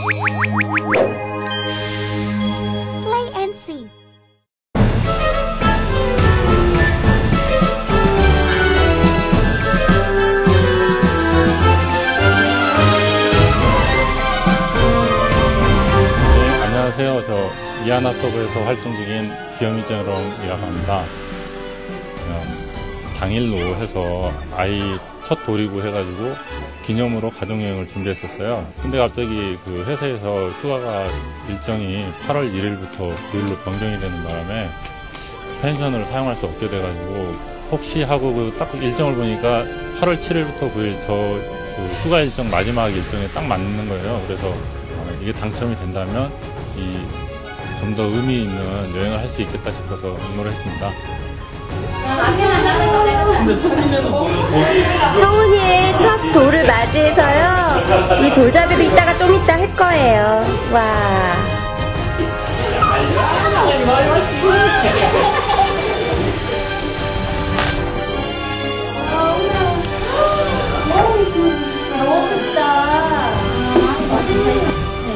네, 안녕하세요. 저 이하나 서버에서 활동 중인 귀요미정이라고 합니다. 음, 당일로 해서 아이 첫 돌이고 해가지고 기념으로 가족여행을 준비했었어요. 근데 갑자기 그 회사에서 휴가가 일정이 8월 1일부터 9일로 변경이 되는 바람에 펜션을 사용할 수 없게 돼가지고 혹시 하고 그 딱 일정을 보니까 8월 7일부터 9일 저 그 휴가 일정 마지막 일정에 딱 맞는 거예요. 그래서 어, 이게 당첨이 된다면 이 좀 더 의미 있는 여행을 할 수 있겠다 싶어서 응모를 했습니다. 성훈이의 첫 돌을 맞이해서요. 우리 돌잡이도 이따가 좀 이따 할 거예요. 와.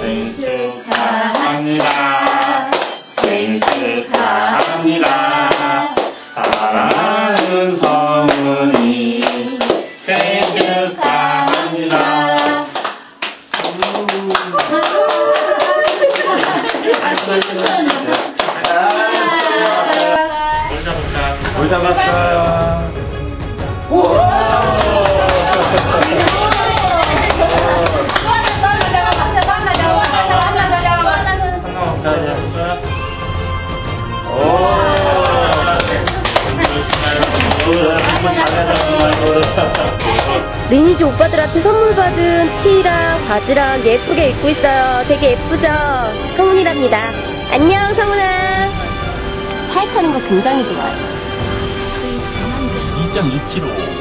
생일 축하합니다. 생일 축하합니다. 물 잡았어요. 리니지 오빠들한테 선물 받은 티랑 바지랑 예쁘게 입고 있어요. 되게 예쁘죠? 성훈이랍니다. 안녕, 성훈아. 차에 타는 거 굉장히 좋아요. 2.2kg.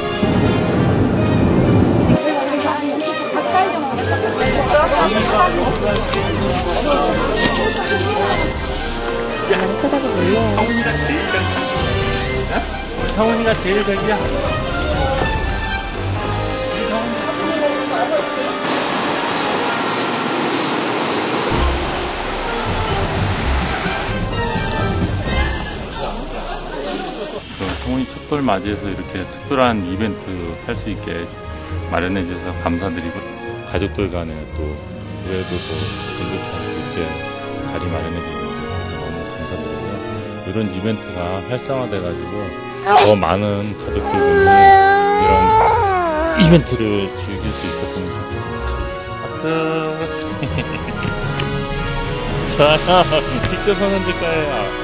안 쳐다보네요. 성훈이가 제일 별이야. 성훈이 첫돌 맞이해서 이렇게 특별한 이벤트 할 수 있게 마련해 주셔서 감사드리고 가족들 간에 또 그래도 더 돈독할 수 있게 자리 마련해 주셔서 너무 감사드리고요. 이런 이벤트가 활성화돼 가지고 더 많은 가족들분이 이런 이벤트를 즐길 수 있었으면 좋겠습니다. 박수. 좋아요. 직접 손 흔들 거예요.